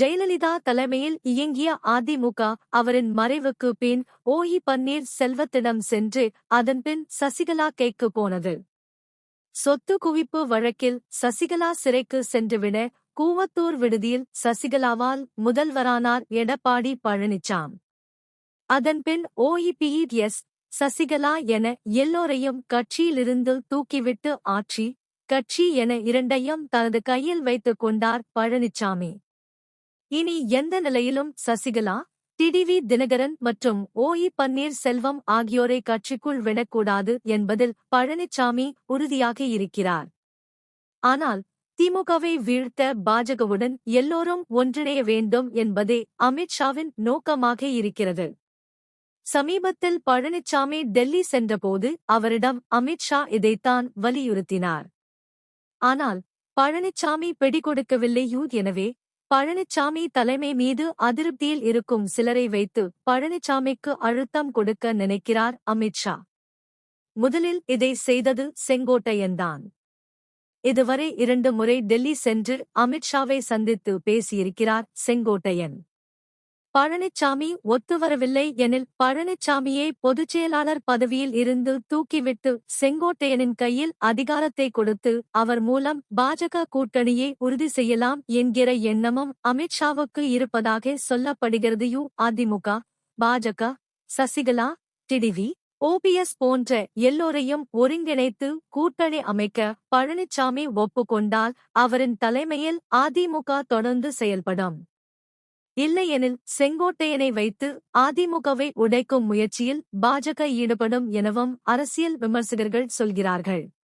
ஜெயலலிதா தலைமையில் இயங்கிய அதிமுக அவரின் மறைவுக்கு பின் ஓஹி பன்னீர் செல்வத்திடம் சென்று அதன்பின் சசிகலா கேக்கு போனது. சொத்து குவிப்பு வழக்கில் சசிகலா சிறைக்கு சென்றுவிட கூவத்தூர் விடுதியில் சசிகலாவால் முதல்வரானார் எடப்பாடி பழனிச்சாம். அதன்பின் ஓஇபிஇஎஸ் சசிகலா என எல்லோரையும் கட்சியிலிருந்து தூக்கிவிட்டு ஆட்சி கட்சி என இரண்டையும் தனது கையில் வைத்துக் கொண்டார் பழனிச்சாமி. இனி எந்த நிலையிலும் சசிகலா டிடிவி தினகரன் மற்றும் ஓஇ பன்னீர் செல்வம் ஆகியோரை கட்சிக்குள் விடக்கூடாது என்பதில் பழனிசாமி உறுதியாக இருக்கிறார். ஆனால் திமுகவை வீழ்த்த பாஜகவுடன் எல்லோரும் ஒன்றிணைய வேண்டும் என்பதே அமித்ஷாவின் நோக்கமாக இருக்கிறது. சமீபத்தில் பழனிசாமி டெல்லி சென்றபோது அவரிடம் அமித்ஷா இதைத்தான் வலியுறுத்தினார். ஆனால் பழனிசாமி பிடிகொடுக்கவில்லையூ எனவே பழனிசாமி தலைமை மீது அதிருப்தியில் இருக்கும் சிலரை வைத்து பழனிசாமிக்கு அழுத்தம் கொடுக்க நினைக்கிறார் அமித்ஷா முதலில் இதை செய்தது செங்கோட்டையன்தான். இதுவரை இரண்டு முறை டெல்லி சென்று அமித்ஷாவை சந்தித்து பேசியிருக்கிறார் செங்கோட்டையன். பழனிச்சாமி ஒத்துவரவில்லை எனில் பழனிச்சாமியை பொதுச்செயலாளர் பதவியில் இருந்து தூக்கிவிட்டு செங்கோட்டையனின் கையில் அதிகாரத்தை கொடுத்து அவர் மூலம் பாஜக கூட்டணியை உறுதி செய்யலாம் என்கிற எண்ணமும் அமித்ஷாவுக்கு இருப்பதாக சொல்லப்படுகிறது. U. AIADMK BJP Sasikala TTV OPS போன்ற எல்லோரையும் ஒருங்கிணைத்து கூட்டணி அமைக்க பழனிசாமி ஒப்புக்கொண்டால் அவரின் தலைமையில் அதிமுக தொடர்ந்து செயல்படும். இல்லையெனில் செங்கோட்டையனை வைத்து அதிமுகவை உடைக்கும் முயற்சியில் பாஜக ஈடுபடும் எனவும் அரசியல் விமர்சகர்கள் சொல்கிறார்கள்.